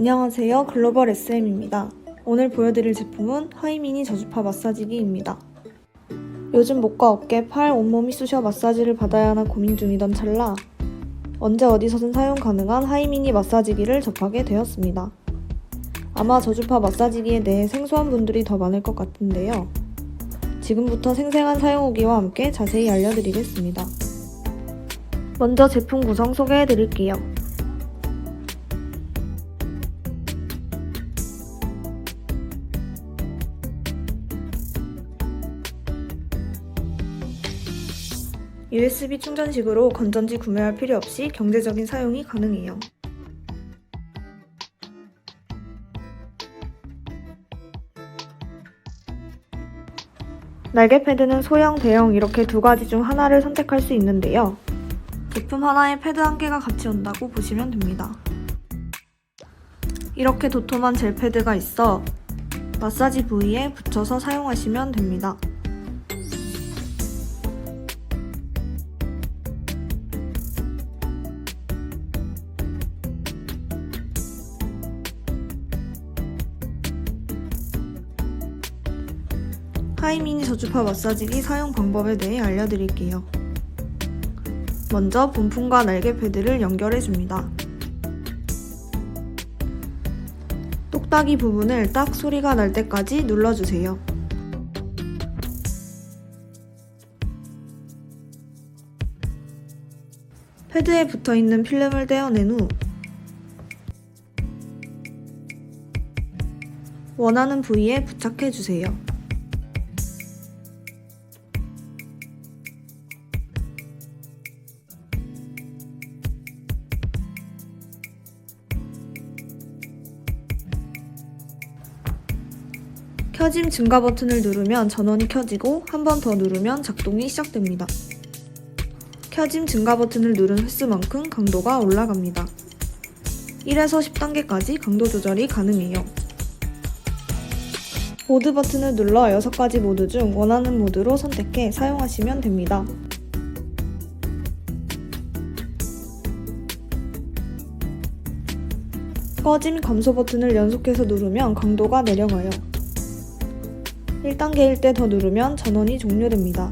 안녕하세요. 글로벌 SM입니다. 오늘 보여드릴 제품은 하이미니 저주파 마사지기입니다. 요즘 목과 어깨, 팔, 온몸이 쑤셔 마사지를 받아야 하나 고민 중이던 찰나 언제 어디서든 사용 가능한 하이미니 마사지기를 접하게 되었습니다. 아마 저주파 마사지기에 대해 생소한 분들이 더 많을 것 같은데요. 지금부터 생생한 사용 후기와 함께 자세히 알려드리겠습니다. 먼저 제품 구성 소개해 드릴게요. USB 충전식으로 건전지 구매할 필요 없이 경제적인 사용이 가능해요. 날개 패드는 소형, 대형 이렇게 두 가지 중 하나를 선택할 수 있는데요. 제품 하나에 패드 한 개가 같이 온다고 보시면 됩니다. 이렇게 도톰한 젤 패드가 있어 마사지 부위에 붙여서 사용하시면 됩니다. 하이미니 저주파 마사지기 사용 방법에 대해 알려드릴게요. 먼저 본품과 날개 패드를 연결해 줍니다. 똑딱이 부분을 딱 소리가 날 때까지 눌러주세요. 패드에 붙어 있는 필름을 떼어낸 후 원하는 부위에 부착해 주세요. 켜짐 증가 버튼을 누르면 전원이 켜지고 한 번 더 누르면 작동이 시작됩니다. 켜짐 증가 버튼을 누른 횟수만큼 강도가 올라갑니다. 1에서 10단계까지 강도 조절이 가능해요. 모드 버튼을 눌러 6가지 모드 중 원하는 모드로 선택해 사용하시면 됩니다. 꺼짐 감소 버튼을 연속해서 누르면 강도가 내려가요. 1단계일 때 더 누르면 전원이 종료됩니다.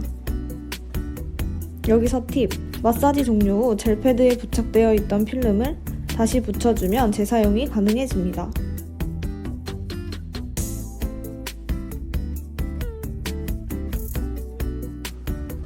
여기서 팁! 마사지 종료 후 젤패드에 부착되어 있던 필름을 다시 붙여주면 재사용이 가능해집니다.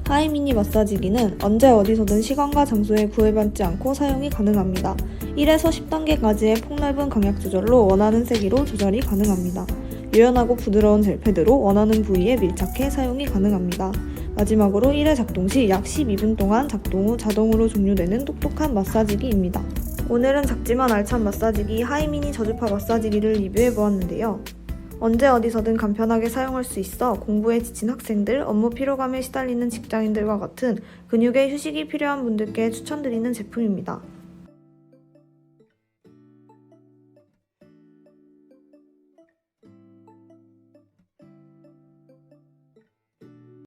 하이미니 마사지기는 언제 어디서든 시간과 장소에 구애받지 않고 사용이 가능합니다. 1에서 10단계까지의 폭넓은 강약 조절로 원하는 세기로 조절이 가능합니다. 유연하고 부드러운 젤패드로 원하는 부위에 밀착해 사용이 가능합니다. 마지막으로 1회 작동 시 약 12분 동안 작동 후 자동으로 종료되는 똑똑한 마사지기입니다. 오늘은 작지만 알찬 마사지기 하이미니 저주파 마사지기를 리뷰해 보았는데요. 언제 어디서든 간편하게 사용할 수 있어 공부에 지친 학생들, 업무 피로감에 시달리는 직장인들과 같은 근육에 휴식이 필요한 분들께 추천드리는 제품입니다.